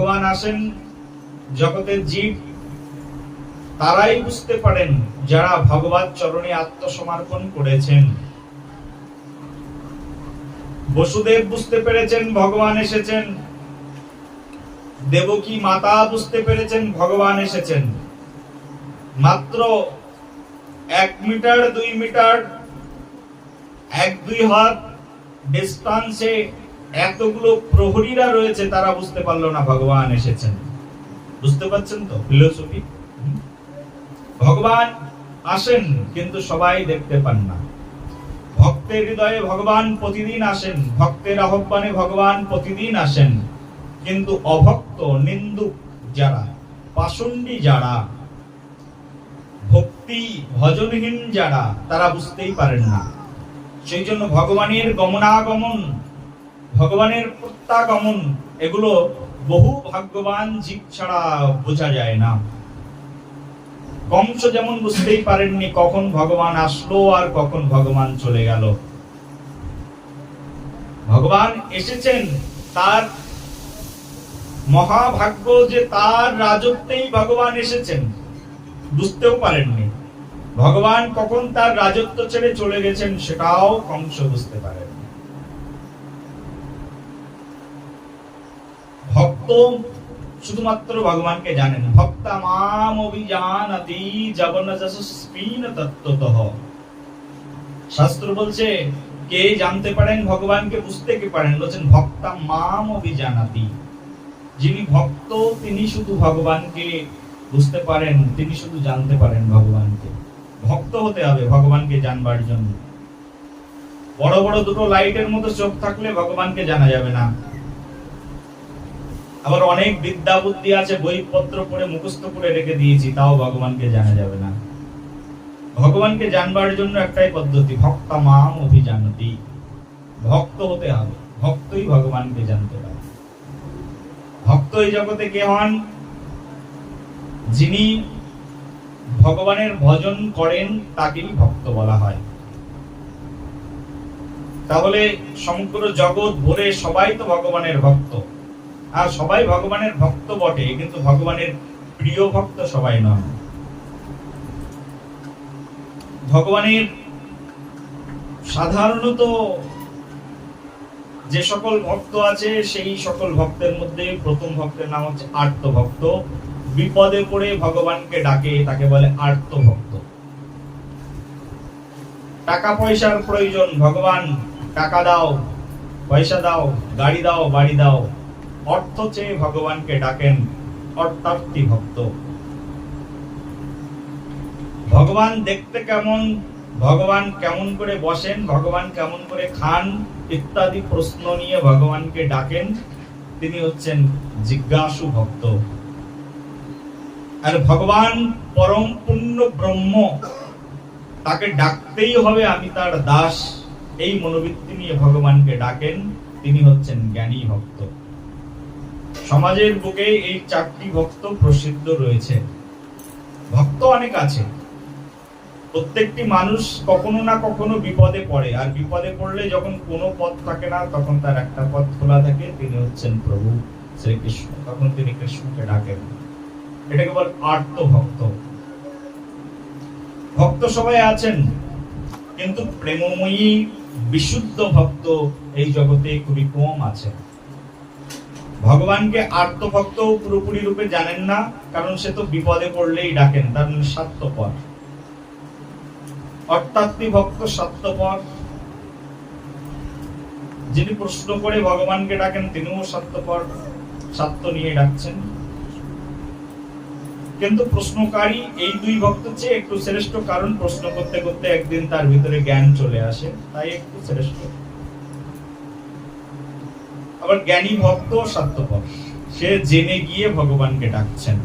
ভগবান আসেন জগতের জীব, তারাই বুঝতে পারেন যারা ভগবত চরণে আত্মসমর্পণ করেছেন। বসুদেব বুঝতে পেরেছেন ভগবান এসেছেন। দেবকী মাতা বুঝতে পেরেছেন ভগবান এসেছেন। মাত্র এক মিটার, দুই মিটার, এক দুই হাত ডিস্টান্সে এতগুলো প্রহরীরা রয়েছে, তারা বুঝতে পারল না ভগবান এসেছেন। বুঝতে পারছেন তো ফিলোসফি ভগবান আসেন, কিন্তু সবাই দেখতে পান না। ভক্তের হৃদয়ে ভগবান প্রতিদিন আসেন, ভক্তের আহ্বানে ভগবান প্রতিদিন আসেন। কিন্তু অভক্ত, নিন্দুক যারা, পাষণ্ডী যারা, ভক্তি ভজনহীন যারা, তারা বুঝতেই পারেন না। সেই জন্য ভগবানের গমনাগমন ভগবানের প্রত্যাগমন, এগুলো বহু ভাগ্যবান জীব ছাড়া বোঝা যায় না। কংস যেমন বুঝতেই পারেননি কখন ভগবান আসলো আর কখন ভগবান চলে গেল। ভগবান এসেছেন, তার মহাভাগ্য যে তার রাজত্বেই ভগবান এসেছেন, বুঝতেও পারেননি। ভগবান কখন তার রাজত্ব ছেড়ে চলে গেছেন সেটাও কংস বুঝতে পারেন। ভক্ত, শুধুমাত্র ভগবানকে ভক্তা মাম শাস্ত্র বলছে, কে জানতে পারেন, ভগবানকে বুঝতে কে পারেন? বলছেন মাম যিনি ভক্ত, তিনি শুধু ভগবানকে বুঝতে পারেন, তিনি শুধু জানতে পারেন ভগবানকে। ভক্ত হতে হবে ভগবানকে জানবার জন্য। বড় বড় দুটো লাইটের মতো চোখ থাকলে ভগবানকে জানা যাবে না। আবার অনেক বিদ্যা বুদ্ধি আছে, বইপত্র পড়ে মুখস্থ করে রেখে দিয়েছি, তাও ভগবানকে জানা যাবে না। ভগবানকে জানবার জন্য একটাই পদ্ধতি, ভক্তা মাম অভিজানতি। ভক্ত হতে হবে, ভক্তই ভগবানকে জানতে পারে। ভক্ত এই জগতে কে হন? যিনি ভগবানের ভজন করেন, তাকেই ভক্ত বলা হয়। তাহলে সমগ্র জগৎ ভরে সবাই তো ভগবানের ভক্ত। আর সবাই ভগবানের ভক্ত বটে, কিন্তু ভগবানের প্রিয় ভক্ত সবাই নয় ভগবানের সাধারণত যে সকল ভক্ত আছে, সেই সকল ভক্তের মধ্যে প্রথম ভক্তের নাম হচ্ছে আর্ত ভক্ত। বিপদে পড়ে ভগবানকে ডাকে, তাকে বলে আর্ত ভক্ত। টাকা পয়সার প্রয়োজন, ভগবান, টাকা দাও, পয়সা দাও, গাড়ি দাও, বাড়ি দাও। অর্থ চেয়ে ভগবানকে ডাকেন অর্থার্থী ভক্ত। ভগবান দেখতে কেমন, ভগবান কেমন করে বসেন, ভগবান কেমন করে খান, ইত্যাদি প্রশ্ন নিয়ে ভগবানকে ডাকেন, তিনি হচ্ছেন জিজ্ঞাসু ভক্ত। আর ভগবান পরম পূর্ণ ব্রহ্ম, তাকে ডাকতেই হবে আমি তার দাস। এই মনোবৃত্তি নিয়ে ভগবানকে ডাকেন, তিনি হচ্ছেন জ্ঞানী ভক্ত। সমাজের বুকে এই চারটি ভক্ত প্রসিদ্ধ রয়েছে। ভক্ত অনেক আছে। প্রত্যেকটি মানুষ কখনো না কখনো বিপদে পড়ে, আর বিপদে পড়লে যখন কোনো পথ থাকে না, তখন তার একটা পথ খোলা থাকে, তিনি হচ্ছেন প্রভু শ্রীকৃষ্ণ। তখন তিনি কৃষ্ণকে ডাকেন। এটাকে বল আর্ত ভক্ত। ভক্ত সবাই আছেন, কিন্তু প্রেমময়ী, বিশুদ্ধ ভক্ত এই জগতে খুবই কম আছে ভগবানকে আর্তভক্ত পুরোপুরি রূপে জানেন না, কারণ সে তো বিপদে পড়লেই ডাকেন, তার মানে স্বার্থপর ভক্ত স্বার্থপর যিনি প্রশ্ন করে ভগবানকে ডাকেন, তিনিও স্বার্থপর স্বার্থ নিয়ে ডাকছেন। কিন্তু প্রশ্নকারী এই দুই ভক্ত চেয়ে একটু শ্রেষ্ঠ কারণ প্রশ্ন করতে করতে একদিন তার ভিতরে জ্ঞান চলে আসে, তাই একটু শ্রেষ্ঠ। আবার জ্ঞানী ভক্ত স্বার্থপর সে জেনে গিয়ে ভগবানকে ডাকছেন।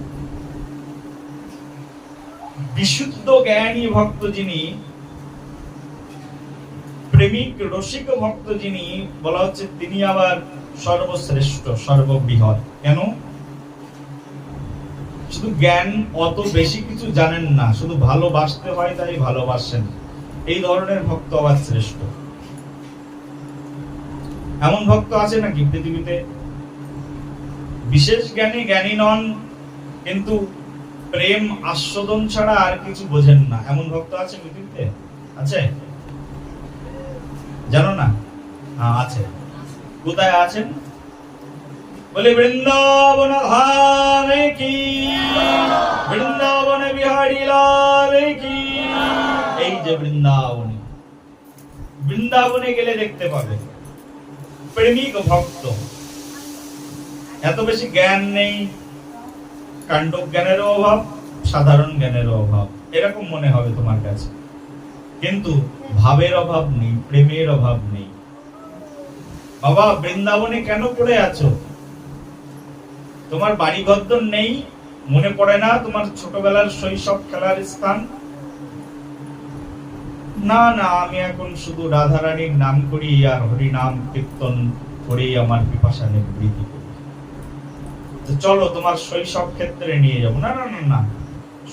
বিশুদ্ধ জ্ঞানী ভক্ত যিনি, প্রেমিক রসিক ভক্ত যিনি, বলা হচ্ছে তিনি আবার সর্বশ্রেষ্ঠ, সর্ববৃহৎ। কেন? শুধু জ্ঞান অত বেশি কিছু জানেন না, শুধু ভালোবাসতে হয় তাই ভালোবাসেন। এই ধরনের ভক্ত আবার শ্রেষ্ঠ। এমন ভক্ত আছে নাকি পৃথিবীতে? বিশেষ জ্ঞানী জ্ঞানী নন, কিন্তু প্রেম আস্বাদন ছাড়া আর কিছু বোঝেন না। এমন ভক্ত আছে পৃথিবীতে? আছে? জানো না? হ্যাঁ আছে। কোথায় আছেন? বলে, বৃন্দাবন ধামে কি? বৃন্দাবনে বিহারী লাল কি? এই যে বৃন্দাবনে। বৃন্দাবনে গেলে দেখতে পাবে প্রেমিক ভক্ত। এত বেশি জ্ঞান নেই কাণ্ড জ্ঞানেরও অভাব, সাধারণ জ্ঞানেরও অভাব। এরকম মনে হবে তোমার কাছে। কিন্তু ভাবের অভাব নেই, প্রেমের অভাব নেই। বাবা, বৃন্দাবনে কেন পড়ে আছো? তোমার বাড়ি ঘরদর নেই, মনে পড়ে না তোমার ছোটবেলার শৈশব খেলার স্থান? না না, আমি এখন শুধু রাধারানীর নাম করি আর হরি নাম কীর্তন করেই আমার পিপাসা নিবৃত্তি করি। চলো, তোমার শৈশব ক্ষেত্রে নিয়ে যাব। না না না না।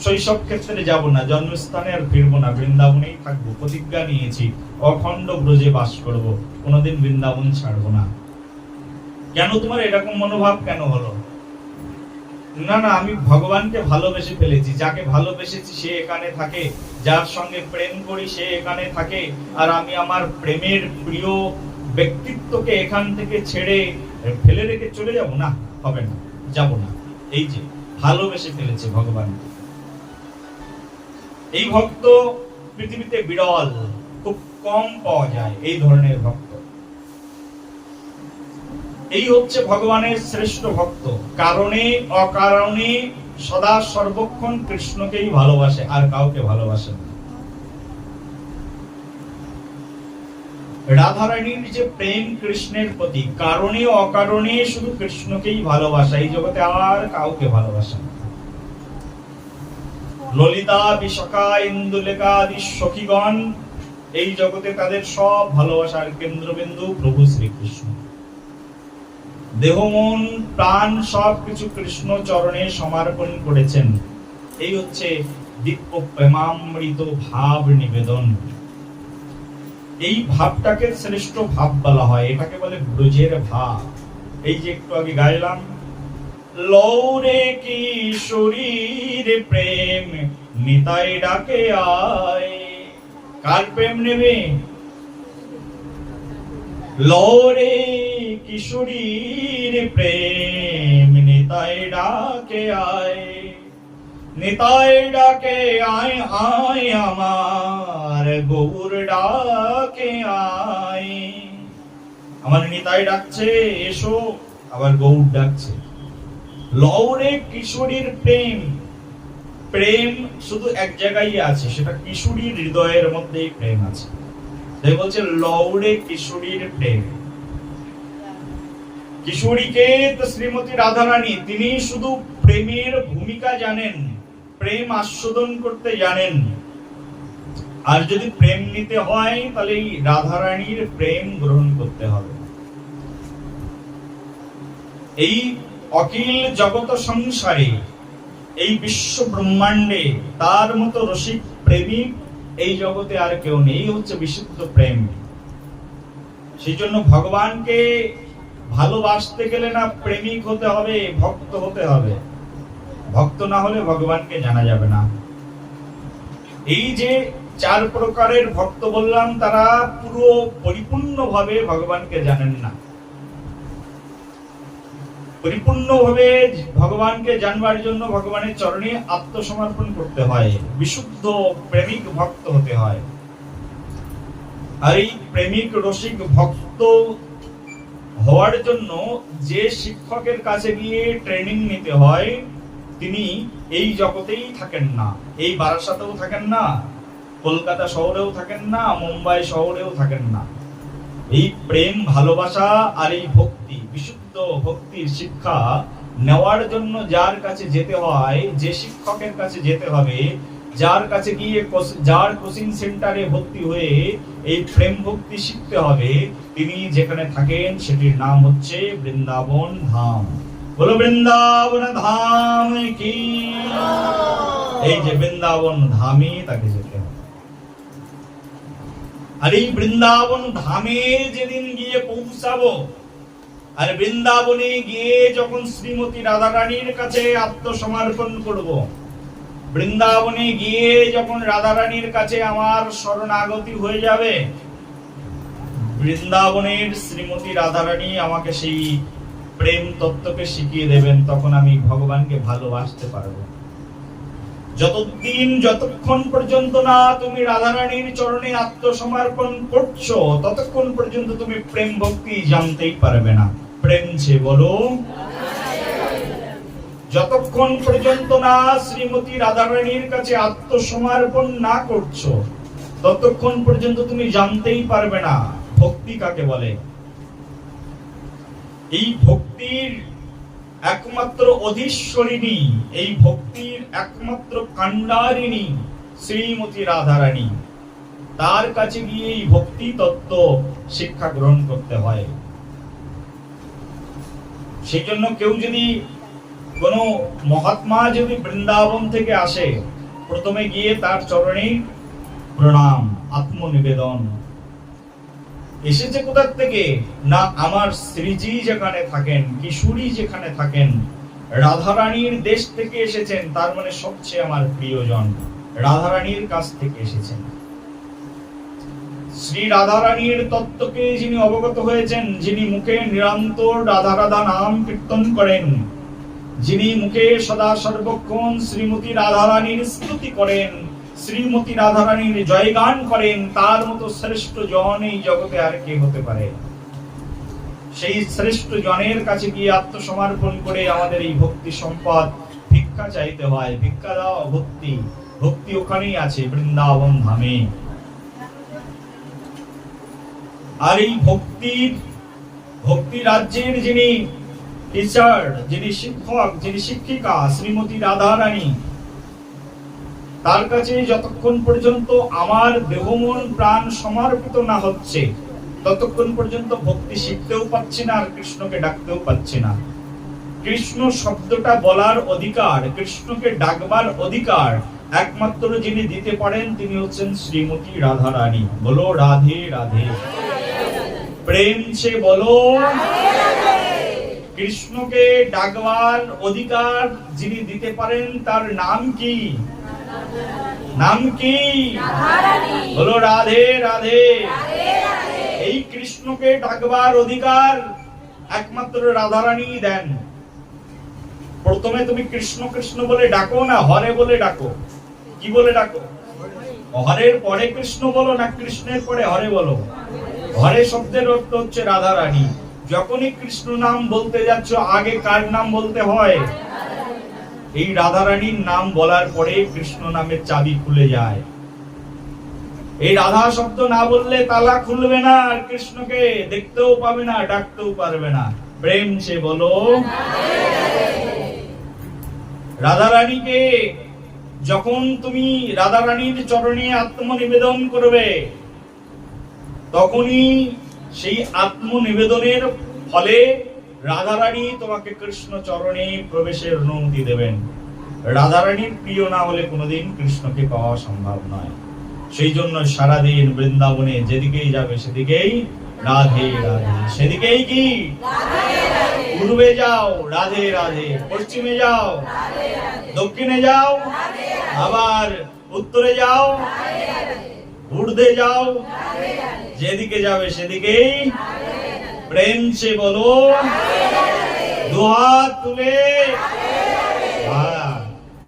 শৈশব ক্ষেত্রে যাব না, জন্মস্থানে আর ফিরবো না। বৃন্দাবনেই থাকব, প্রতিজ্ঞা নিয়েছি, অখণ্ড ব্রজে বাস করব, কোনোদিন বৃন্দাবন ছাড়বো না। কেন তোমার এরকম মনোভাব কেন হলো? না না, আমি ভগবানকে ভালোবেসে ফেলেছি, যাকে ভালোবেসেছি সে এখানে থাকে, যার সঙ্গে প্রেম করি সে এখানে থাকে, আর আমি আমার প্রেমের প্রিয় ব্যক্তিত্বকে এখান থেকে ছেড়ে ফেলে রেখে চলে যাব? না, হবে না, যাব না। এই যে, ভালোবেসে ফেলেছে ভগবানকে এই ভক্ত পৃথিবীতে বিরল, খুব কম পাওয়া যায় এই ধরনের ভক্ত। এই হচ্ছে ভগবানের শ্রেষ্ঠ ভক্ত। কারণে, অকারণে সদা সর্বক্ষণ কৃষ্ণকেই ভালোবাসে, আর কাউকে ভালোবাসে না। রাধারানীর যে প্রেম কৃষ্ণের প্রতি, কারণে, অকারণে শুধু কৃষ্ণকেই ভালোবাসা, এই জগতে আর কাউকে ভালোবাসে না। ললিতা, বিশাখা, ইন্দুলেখা আদি সখীগণ, এই জগতে তাদের সব ভালোবাসার কেন্দ্রবিন্দু প্রভু শ্রীকৃষ্ণ। দেহ, মন, প্রাণ সব কিছু কৃষ্ণ চরণে সমর্পণ করেছেন। এই হচ্ছে দিব্য প্রেমামৃত ভাব নিবেদন। এই ভাবটাকে শ্রেষ্ঠ ভাব বলা হয়, এটাকে বলে ব্রজের ভাব। এই যে একটু আগে গাইলাম, লৌরে কিশোরীর প্রেম নিতাই ডাকে আয়, কার প্রেম নেবে? লৌরে কিশোরীর প্রেম নিতাই ডাকে আয়, নিতাই ডাকে আয় আয় আমার গৌর ডাকে আয়। আমার নিতাই ডাকছে, এসো আবার গৌর ডাকছে। লৌরে কিশোরীর প্রেম প্রেম শুধু এক জায়গায় আছে, সেটা কিশোরীর হৃদয়ের মধ্যেই প্রেম আছে। বলছে লৌরে কিশোরীর প্রেম। কিশোরীকে শ্রীমতী রাধারানী, তিনি শুধু প্রেমের ভূমিকা জানেন, প্রেম আস্বাদন করতে জানেন। আর যদি প্রেম নিতে হয়, তাহলে এই রাধারানীর প্রেম গ্রহণ করতে হবে। এই অখিল জগত সংসারে, এই বিশ্ব ব্রহ্মাণ্ডে তার মতো রসিক প্রেমিক এই জগতে আর কেউ নেই হচ্ছে বিশুদ্ধ প্রেম। সেই জন্য ভগবানকে ভালোবাসতে গেলে না প্রেমিক হতে হবে, ভক্ত হতে হবে। ভক্ত না হলে ভগবানকে জানা যাবে না। এই যে চার প্রকারের ভক্ত বললাম, তারা পুরো পরিপূর্ণভাবে ভগবানকে জানেন না। পরিপূর্ণভাবে ভগবানকে জানবার জন্য ভগবানের চরণে আত্মসমর্পণ করতে হয়। বিশুদ্ধ প্রেমিক ভক্ত হতে হয়। আর এই প্রেমিক রসিক ভক্ত হওয়ার জন্য যে শিক্ষকের কাছে গিয়ে ট্রেনিং নিতে হয়, তিনি এই জগতেই থাকেন না। এই বারাসাতেও থাকেন না, কলকাতা শহরেও থাকেন না, মুম্বাই শহরেও থাকেন না। এই প্রেম, ভালোবাসা আর এই ভক্তি, বিশুদ্ধ ভক্তির শিক্ষা নেওয়ার জন্য যার কাছে যেতে হয়, যে শিক্ষকের কাছে যেতে হবে যার কাছে গিয়ে যার কোচিং সেন্টারে ভর্তি হয়ে এই প্রেম ভক্তি শিখতে হবে, তিনি যেখানে থাকেন সেটির নাম হচ্ছে বৃন্দাবন ধাম। বলো বৃন্দাবন ধাম কি? এই যে বৃন্দাবন ধামে তাকে যেতে হবে। আর এই বৃন্দাবন ধামে যেদিন গিয়ে পৌঁছাবো, আর বৃন্দাবনে গিয়ে যখন শ্রীমতী রাধারানীর কাছে আত্মসমর্পণ করব বৃন্দাবনে গিয়ে যখন রাধারানীর কাছে আমার শরণাগতি হয়ে যাবে, বৃন্দাবনের শ্রীমতী রাধারানী আমাকে সেই প্রেম তত্ত্বকে শিখিয়ে দেবেন, তখন আমি ভগবানকে ভালোবাসতে পারব। যতদিন, যতক্ষণ পর্যন্ত না তুমি রাধারানীর চরণে আত্মসমর্পণ করছ, ততক্ষণ পর্যন্ত তুমি প্রেম ভক্তি জানতেই পারবে না। প্রেম সে বলো যতক্ষণ পর্যন্ত না শ্রীমতী রাধারানীর কাছে আত্মসমর্পণ না করছ, ততক্ষণ পর্যন্ত তুমি জানতেই পারবে না ভক্তি কাকে বলে। এই ভক্তির একমাত্র অধীশ্বরিণী, এই ভক্তির একমাত্র কাণ্ডারিণী শ্রীমতী রাধারানী। তার কাছে গিয়ে এই ভক্তি তত্ত্ব শিক্ষা গ্রহণ করতে হয়। সেই জন্য কেউ যদি কোন মহাত্মা যদি বৃন্দাবন থেকে আসে, প্রথমে গিয়ে তার চরণে প্রণাম, আত্মনিবেদন। এসেছে কোথার থেকে? না আমার শ্রীজি যেখানে থাকেন, কিশোরী যেখানে থাকেন, রাধারানীর দেশ থেকে এসেছেন, তার মানে সবচেয়ে আমার প্রিয়জন, রাধারানীর কাছ থেকে এসেছেন। শ্রী রাধারানীর তত্ত্বকে যিনি অবগত হয়েছেন, যিনি মুখে নিরন্তর রাধা রাধা নাম কীর্তন করেন যিনি মুখে সদা সর্বক্ষণ শ্রীমতী রাধারানীর স্তুতি করেন, শ্রীমতী রাধারানীর জয়গান করেন, তার মতো শ্রেষ্ঠ জন এই জগতে আর কে হতে পারে? সেই শ্রেষ্ঠ জনের কাছে গিয়ে আত্মসমর্পণ করে আমাদের এই ভক্তি সম্পদ ভিক্ষা চাইতে হয়। ভিক্ষা দাও ভক্তি। ভক্তি ওখানেই আছে, বৃন্দাবন ধামে। আর এই ভক্তির, ভক্তি রাজ্যের যিনি টিচার যিনি শিক্ষক, যিনি শিক্ষিকা, শ্রীমতী রাধারানী, তার কাছে যতক্ষণ পর্যন্ত আমার দেহমন প্রাণ সমর্পিত না হচ্ছে, ততক্ষণ পর্যন্ত ভক্তি শিখতেও পাচ্ছি না আর কৃষ্ণকে ডাকতেও পাচ্ছি না। কৃষ্ণ শব্দটা বলার অধিকার, কৃষ্ণকে ডাকবার অধিকার, একমাত্র যিনি দিতে পারেন তিনি হচ্ছেন শ্রীমতী রাধা রানী বলো রাধে রাধে। প্রেম সে বলো। কৃষ্ণকে ডাকবার অধিকার যিনি দিতে পারেন তার নাম কি? নাম কি? বলো রাধে রাধে। এই কৃষ্ণকে ডাকবার অধিকার একমাত্র রাধারানী দেন। প্রথমে তুমি কৃষ্ণ কৃষ্ণ বলে ডাকো না হরে বলে ডাকো? কি বলে ডাকো? হরের পরে কৃষ্ণ বলো না কৃষ্ণের পরে হরে বলো? হরে শব্দের অর্থ হচ্ছে রাধারানী। যখনই কৃষ্ণ নাম বলতে যাচ্ছ, আগে কার নাম বলতে হয়? এই রাধারানীর নাম বলার পরে কৃষ্ণ নামের চাবি খুলে যায়। এই রাধা শব্দ না বললে তালা খুলবে না আর কৃষ্ণকে দেখতেও পাবে না, ডাকতেও পারবে না। প্রেম সে বলো। রাধারানীকে যখন তুমি রাধারানীর চরণে আত্মনিবেদন করবে, তখনই সেই আত্মনিবেদনের ফলে রাধারানী তোমাকে কৃষ্ণ চরণে প্রবেশের অনুমতি দেবেন। রাধারানীর প্রিয় না হলে কোনোদিন কৃষ্ণকে পাওয়া সম্ভব নয়। সেই জন্য সারাদিন বৃন্দাবনে যেদিকেই যাবে সেদিকেই রাধে রাধে। সেদিকেই কি? পূর্বে যাও, রাধে রাধে। পশ্চিমে যাও, দক্ষিণে যাও, আবার উত্তরে যাও ঊর্ধ্বে যাও যেদিকে যাবে সেদিকেই প্রেম সে বলো। দুহাত তুলে